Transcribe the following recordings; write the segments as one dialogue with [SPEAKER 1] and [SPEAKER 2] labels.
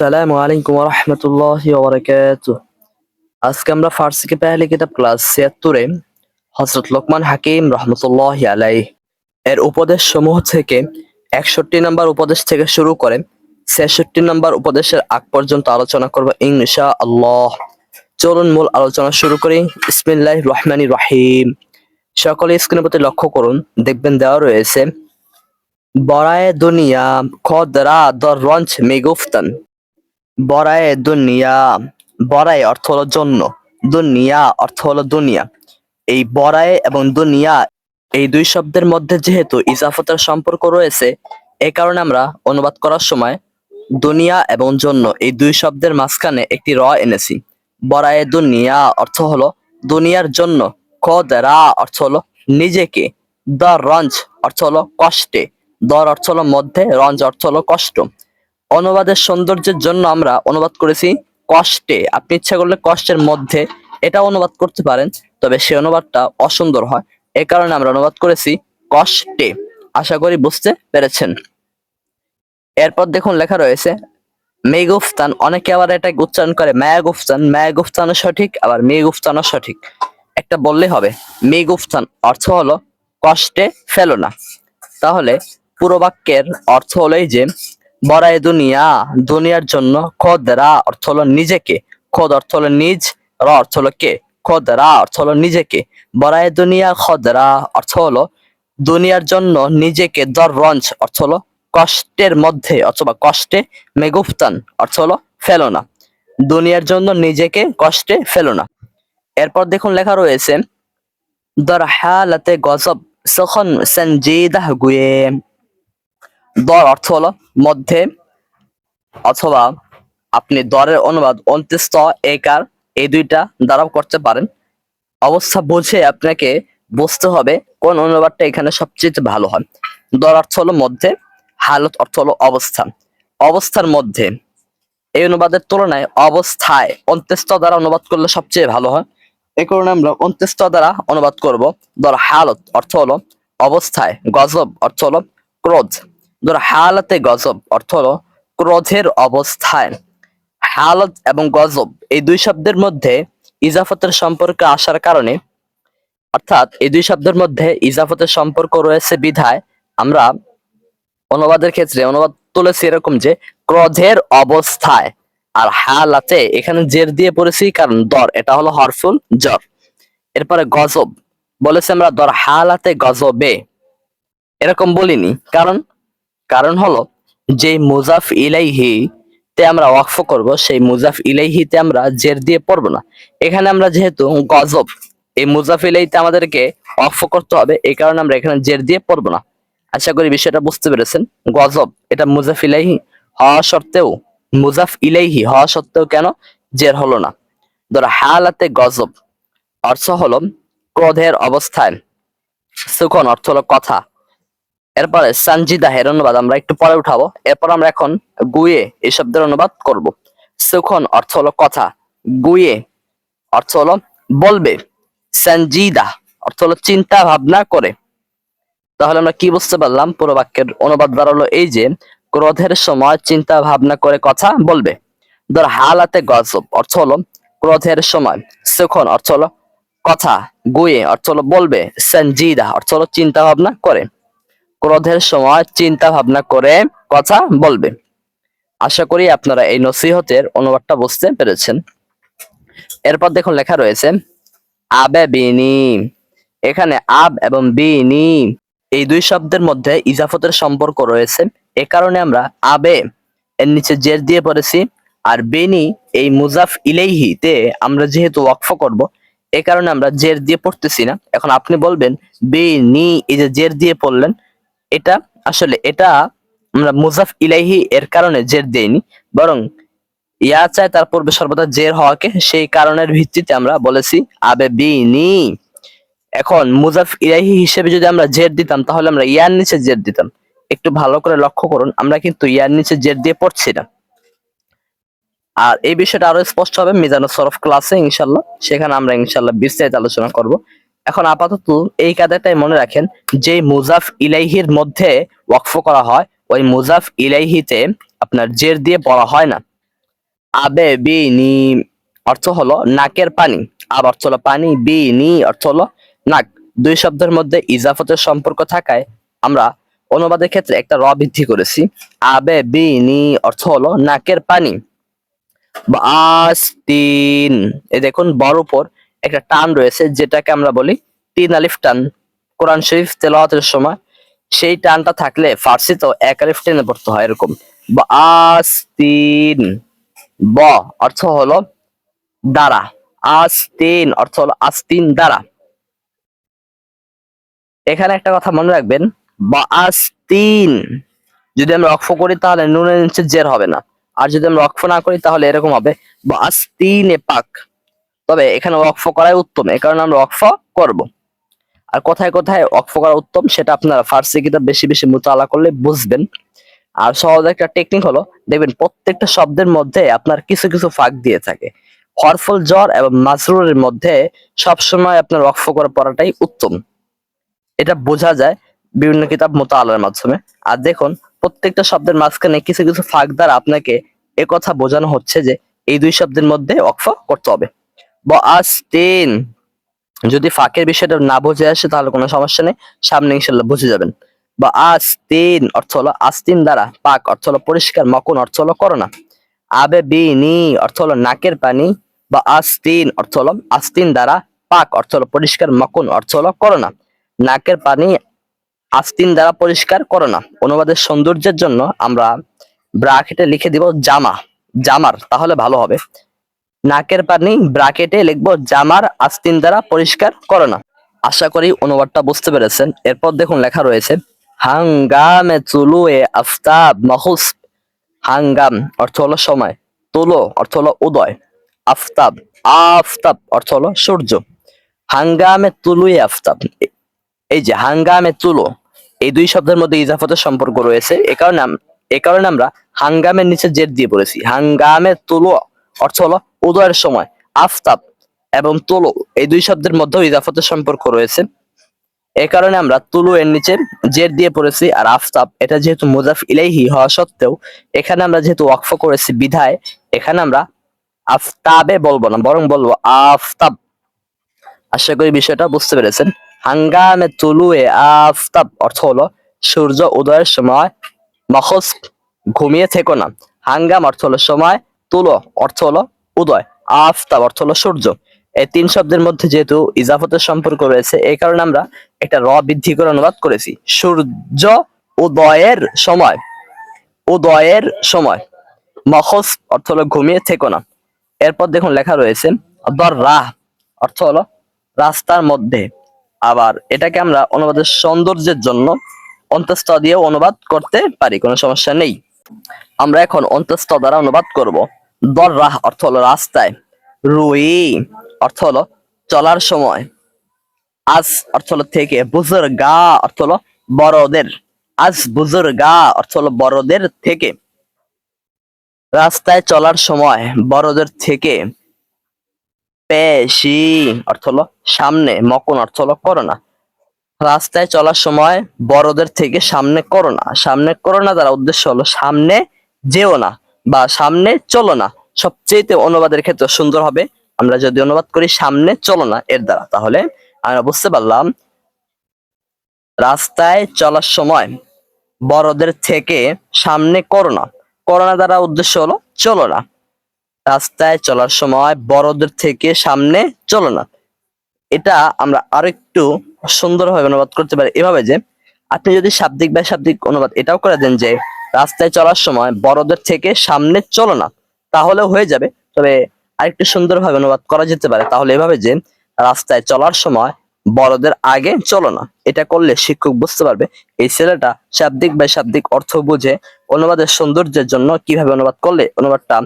[SPEAKER 1] আসসালামু আলাইকুম রহমতুল্লাহ ওবরাকাত আজকে আমরা ফার্সিকে কিতাব ক্লাস ছিয়াত্তরে হজরত লোকমান হাকিম রহমতুল্লাহ আলাই এর উপদেশ সমূহ থেকে একষট্টি নম্বর উপদেশ থেকে শুরু করে ছেষট্টি নম্বর উপদেশের আগ পর্যন্ত আলোচনা করব ইনশা আল্লাহ চলুন মূল আলোচনা শুরু করি। ইসমিল্লাহ রহমানি রহিম। সকলে স্ক্রিনের প্রতি লক্ষ্য করুন, দেখবেন দেওয়া রয়েছে, বরায়ে দুনিয়া খদরা দর রঞ্চ মেগুফতান। বরায়ে দুনিয়া, বরায়ে অর্থ হলো জন্য, দুনিয়া অর্থ হলো দুনিয়া। এই বরায়ে এবং দুনিয়া এই দুই শব্দের মধ্যে যেহেতু ইজাফতের সম্পর্ক রয়েছে, এ কারণে আমরা অনুবাদ করার সময় দুনিয়া এবং জন্য এই দুই শব্দের মাঝখানে একটি র এনেছি। বরায়ে দুনিয়া অর্থ হলো দুনিয়ার জন্য খদরা অর্থ হলো নিজেকে, দ রঞ্জ অর্থ হলো কষ্টে দর অর্থ হলো মধ্যে, রঞ্জ অর্থ হলো কষ্ট। অনুবাদের সৌন্দর্যের জন্য আমরা অনুবাদ করেছি কষ্টে। আপনি ইচ্ছা করলে কষ্টের মধ্যে এটা অনুবাদ করতে পারেন, তবে সেই অনুবাদটা অসুন্দর হয়। এ কারণে আমরা অনুবাদ করেছি কষ্টে। আশা করি বুঝতে পেরেছেন। এরপর দেখুন লেখা রয়েছে মেগুফতান অনেকে আবার এটা উচ্চারণ করে ম্যাগুফতান ম্যাগুফতানও সঠিক, আবার মেগুফতানও সঠিক। একটা বললে হবে মেগুফতান অর্থ হলো কষ্টে ফেলো না। তাহলে পুরো বাক্যের অর্থ হলো এই যে বড়াই দুনিয়া, দুনিয়ার জন্য খোদরা অর্থ হলো নিজেকে। খোদ অর্থ হলো নিজ, র অর্থ হলো কে? খোদরা অর্থ হলো নিজেকে। বড়াই দুনিয়া খোদরা অর্থ হলো দুনিয়ার জন্য নিজেকে দর রঞ্জ, অর্থ হলো কষ্টের মধ্যে, অথবা কষ্টে মেগুফতান, অর্থ হলো ফেলো না দুনিয়ার জন্য নিজেকে কষ্টে ফেলো না এরপর দেখুন লেখা রয়েছে দর হালাতে গজব, সখন সঞ্জিদাহ গুয়ে। দর অর্থ হলো মধ্যে অথবা আপনি দরের অনুবাদ অন্ত্যেস্ত একার এই দুইটা দ্বারাও করতে পারেন। অবস্থা বুঝে আপনাকে বুঝতে হবে কোন অনুবাদটা এখানে সবচেয়ে ভালো হয়। দর অর্থ হলো মধ্যে, হালত অর্থ হলো অবস্থান। অবস্থার মধ্যে এই অনুবাদের তুলনায় অবস্থায় অন্ত্যেস্ত দ্বারা অনুবাদ করলে সবচেয়ে ভালো হয়। এই কারণে আমরা অন্ত্যেস্ত দ্বারা অনুবাদ করব। দর হালত অর্থ হলো অবস্থায়, গজব অর্থ হলো ক্রোধ। ধর হালাতে গজব, অর্থ হলো ক্রোধের অবস্থায়। হালত এবং গজব, এই দুই শব্দের মধ্যে ইজাফতের সম্পর্ক আসার কারণে, অর্থাৎ এই দুই শব্দের মধ্যে ইজাফতের সম্পর্ক রয়েছে বিধায়, আমরা অনুবাদের ক্ষেত্রে, অনুবাদ তুলেছি এরকম যে ক্রোধের অবস্থায় আর হালাতে, এখানে জের দিয়ে পড়েছি কারণ দর, এটা হলো হরফুল জর। এরপরে গজব, বলেছে আমরা দর হালাতে গজবে। এরকম বলিনি, কারণ কারণ হলো যে মুজাফ ইলাইহি তে আমরা ওয়াকফ করব, সেই মুজাফ ইলাইহিতে আমরা জের দিয়ে পড়ব না। এখানে আমরা যেহেতু গজব, এই মুজাফ ইলাইহিতে আমাদেরকে ওয়াকফ করতে হবে, এই কারণে আমরা এখানে জের দিয়ে পড়ব না। আশা করি বিষয়টা বুঝতে পেরেছেন। গজব, এটা মুজাফ ইলাইহি হওয়া সত্ত্বেও, মুজাফ ইলাইহি হওয়া সত্ত্বেও কেন জের হলো না? ধরো, হালাতে গজব, অর্থ হলো ক্রোধের অবস্থায় সুখন অর্থ হলো কথা। এরপরে সঞ্জিদা হের অনুবাদ আমরা একটু পরে উঠাবো। এরপর আমরা এখন গুয়ে এই শব্দের অনুবাদ করব। সুখন অর্থ হলো কথা। গুয়ে অর্থ হলো বলবে। সঞ্জিদা অর্থ হলো চিন্তা ভাবনা করে। তাহলে আমরা কি বুঝতে পারলাম? পুরো বাক্যের অনুবাদ দাঁড়াল এই যে, ক্রোধের সময় চিন্তা ভাবনা করে কথা বলবে। ধর, হালাতে গজব অর্থ হলো ক্রোধের সময়। সুখন অর্থ হলো কথা। গুয়ে অর্থ হলো বলবে। সঞ্জিদা অর্থ হলো চিন্তা ভাবনা করে। ক্রোধের সময় চিন্তা ভাবনা করে কথা বলবে। আশা করি আপনারা এই নসিহতের অনুবাদটা বুঝতে পেরেছেন। এরপর দেখুন লেখা রয়েছে, আবে বিনি। এখানে আব এবং বিনি, এই দুই শব্দের মধ্যে ইজাফতের সম্পর্ক রয়েছে। এ কারণে আমরা আবে, এর নিচে জের দিয়ে পড়েছি, আর বেনি, এই মুজাফ ইলেহিতে আমরা যেহেতু ওয়াকফ করব, এ কারণে আমরা জের দিয়ে পড়তেছি না। এখন আপনি বলবেন, বেনি, এই যে জের দিয়ে পড়লেন এটা আসলে এটা আমরা মুজাফ ইলাইহি এর কারণে জের দেইনি, বরং ইয়া চায় তার পূর্বে সর্বদা জের হওয়াকে, সেই কারণের ভিত্তিতে আমরা বলেছি আবে বিনি। এখন মুজাফ ইলাইহি হিসেবে যদি আমরা জের দিতাম, তাহলে আমরা ইয়ার নিচে জের দিতাম। একটু ভালো করে লক্ষ্য করুন, আমরা কিন্তু ইয়ার নিচে জের দিয়ে পড়ছি না। আর এই বিষয়টা আরও স্পষ্ট হবে মিজানুর সরফ ক্লাসে ইনশাল্লাহ সেখানে আমরা ইনশাল্লাহ বিস্তারিত আলোচনা করব। এখন আপাতত এই কাদাটাই মনে রাখেন যে মুজাফ ইলাইহির মধ্যে ওয়াকফ করা হয়, ওই মুজাফ ইলাইহিতে আপনার জের দিয়ে পড়া হয় না। আবে বি নি অর্থ হলো নাকের পানি। আব অর্থ হলো পানি, বি নি অর্থ হলো নাক। দুই শব্দের মধ্যে ইজাফতের সম্পর্ক থাকায় আমরা অনুবাদের ক্ষেত্রে একটা র বৃদ্ধি করেছি। আবে বি নি অর্থ হলো নাকের পানি। বাস তিন। এই দেখুন বড় উপর একটা টান রয়েছে, যেটাকে আমরা বলি তিন আলিফ টান। কোরআন শরীফ তেলাওয়াতের সময় সেই টানটা থাকলে ফার্সিতেও এক আলিফ টেনে পড়তে হয় এরকম। বাস তিন ব অর্থ হলো দ্বারা। আস্তিন অর্থ হলো আস্তিন দ্বারা। এখানে একটা কথা মনে রাখবেন, বা আস্তিন। যদি আমরা অক্ষ করি তাহলে নুনের নিচে জের হবে না। আর যদি আমরা অক্ষ না করি তাহলে এরকম হবে, বা আস্তিনে পাক। তবে এখানে অক্ষ করাই উত্তম। এই কারণে আমরা অক্ষ করব। আর কোথায় কোথায় অক্ষ করা উত্তম, সেটা আপনারা ফার্সি কিতাব বেশি বেশি মোতালা করলে বুঝবেন। আর সহজ একটা টেকনিক হলো, দেখবেন প্রত্যেকটা শব্দের মধ্যে আপনার কিছু কিছু ফাঁক দিয়ে থাকে। হরফুল জ্বর এবং মাজরুরের মধ্যে সবসময় আপনার ওয়াকফ করে পড়াটাই উত্তম। এটা বোঝা যায় বিভিন্ন কিতাব মোতালার মাধ্যমে। আর দেখুন, প্রত্যেকটা শব্দের মাঝখানে কিছু কিছু ফাঁক দ্বারা আপনাকে কথা বোঝানো হচ্ছে যে, এই দুই শব্দের মধ্যে ওয়াকফ করতে হবে। ব আস্তিন যদি ফাঁকের বিষয়টা না বুঝে আসে, তাহলে কোনো সমস্যা নেই। সামনে ইনশাল্লাহ বুঝে যাবেন। বা আস্তিন অর্থ হলো আস্তিন দ্বারা। পাক অর্থ হলো পরিষ্কার, মকুন অর্থ হলো করোনা আবে বি নি অর্থ হলো নাকের পানি। বা আস্তিন অর্থ হলো আস্তিন দ্বারা। পাক অর্থ হলো পরিষ্কার, মকুন অর্থ হলো করোনা নাকের পানি আস্তিন দ্বারা পরিষ্কার করোনা অনুবাদের সৌন্দর্যের জন্য আমরা ব্রাকেটে লিখে দিব জামা। জামার, তাহলে ভালো হবে। নাকের পানি ব্রাকেটে লিখব জামার আস্তিন দ্বারা পরিষ্কার করো না। আশা করি অনুবাদটা বুঝতে পেরেছেন। এরপর দেখুন লেখা রয়েছে, হাঙ্গামে চুলু এ আফতাব মহুস হাঙ্গাম অর্থ হলো সময়, তুলো অর্থ হলো উদয়। আফতাব আফতাব অর্থ হলো সূর্য। হাঙ্গামে তুলু এ আফতাব, এই যে হাঙ্গামে তুলো, এই দুই শব্দের মধ্যে ইজাফতের সম্পর্ক রয়েছে। এ কারণে এ কারণে আমরা হাঙ্গামের নিচে জেদ দিয়ে পড়েছি হাঙ্গামে তুলো অর্থ হলো উদয়ের সময় আফতাব এবং তুলু। এই দুই শব্দের মধ্যেও ইজাফতের সম্পর্ক রয়েছে। এ কারণে আমরা তুলু এর নিচে জের দিয়ে পড়েছি আর আফতাব, এটা যেহেতু মুজাফ ইলাইহি হওয়া সত্ত্বেও, এখানে আমরা যেহেতু ওয়াকফ করেছি বিধায়, এখানে আমরা আফতাবে বলব না, বরং বলব আফতাব। আশা করি বিষয়টা বুঝতে পেরেছেন। হাঙ্গামে তুলু এ আফতাব অর্থ হলো সূর্য উদয়ের সময় মখস ঘুমিয়ে থেকো না। হাঙ্গাম অর্থ হলো সময় তুলো, অর্থ হলো উদয় আফতাব অর্থ হলো সূর্য। এই তিন শব্দের মধ্যে যেহেতু ইজাফতের সম্পর্ক রয়েছে এই কারণে আমরা একটা র বৃদ্ধি করে অনুবাদ করেছি। সূর্য উদয়ের সময় উদয়ের সময়। মখস অর্থ হলো ঘুমিয়ে থেকো না। এরপর দেখুন লেখা রয়েছে দর রাহ অর্থ হলো রাস্তার মধ্যে। আবার এটাকে আমরা অনুবাদের সৌন্দর্যের জন্য অন্তস্থ দিয়েও অনুবাদ করতে পারি, কোনো সমস্যা নেই। আমরা এখন অন্তস্থ দ্বারা অনুবাদ করব। দর রাহ অর্থ হলো রাস্তায়। রুই অর্থ হলো চলার সময়। আজ অর্থ হলো থেকে বুজুর গা অর্থ হলো বড়দের। আজ বুজুর গা অর্থ হলো বড়দের থেকে। রাস্তায় চলার সময় বড়দের থেকে। পেশি অর্থ হলো সামনে, মকন অর্থ হলো করোনা। রাস্তায় চলার সময় বড়দের থেকে সামনে করোনা। সামনে করোনা দ্বারা উদ্দেশ্য হলো সামনে যেও না। বা সামনে চলো না। সবচেয়ে অনুবাদের ক্ষেত্রে সুন্দর হবে। আমরা যদি অনুবাদ করি, সামনে চলো না, এর দ্বারা। তাহলে আমরা বুঝতে পারলাম, রাস্তায় চলার সময় বড়দের থেকে সামনে করোনা করোনা দ্বারা উদ্দেশ্য হলো, চলো না। রাস্তায় চলার সময় বড়দের থেকে সামনে চলো না। এটা আমরা আরেকটু সুন্দরভাবে অনুবাদ করতে পারি। এভাবে যে, আপনি যদি শাব্দিক বা শাব্দিক অনুবাদ এটাও করে দেন যে রাস্তায় চলার সময় বড়দের থেকে সামনে চলো না তাহলে হয়ে যাবে। তবে আরেকটু সুন্দরভাবে অনুবাদ করা যেতে পারে, তাহলে এভাবে যে রাস্তায় চলার সময় বড়দের আগে চলো না, এটা করলে শিক্ষক বুঝতে পারবে এই ছেলেটা শাব্দিক বা শাব্দিক অর্থ বুঝে অনুবাদের সৌন্দর্যের জন্য কীভাবে অনুবাদ করলে অনুবাদটা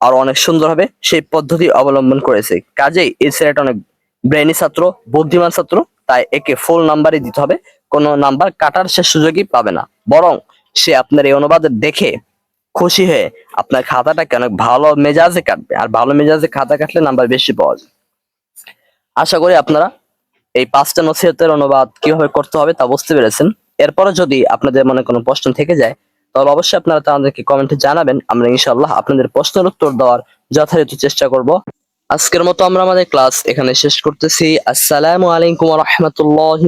[SPEAKER 1] আর অনেক সুন্দর হবে, সেই পদ্ধতি অবলম্বন করেছে। কাজেই এই ছেলেটা অনেক ব্রেনি ছাত্র, বুদ্ধিমান ছাত্র, তাই একে ফুল নাম্বারই দিতে হবে, কোনো নাম্বার কাটার সে সুযোগই পাবে না। বরং সে আপনার এই অনুবাদ দেখে খুশি হয়ে আপনার খাতাটাকে অনেক ভালো মেজাজে কাটবে। আর ভালো মেজাজে খাতা কাটলে নাম্বার বেশি পাওয়া যায়। আশা করি আপনারা এই পাঁচটা নসিহতের অনুবাদ কীভাবে করতে হবে তা বুঝতে পেরেছেন। এরপরে যদি আপনাদের মনে কোনো প্রশ্ন থেকে যায় তাহলে অবশ্যই আপনারা তাদেরকে কমেন্টে জানাবেন। আমরা ইনশাআল্লাহ আপনাদের প্রশ্নের উত্তর দেওয়ার যথাযথ চেষ্টা করব। আজকের মতো আমরা আমাদের ক্লাস এখানে শেষ করতেছি। আসসালামু আলাইকুম রহমতুল্লাহ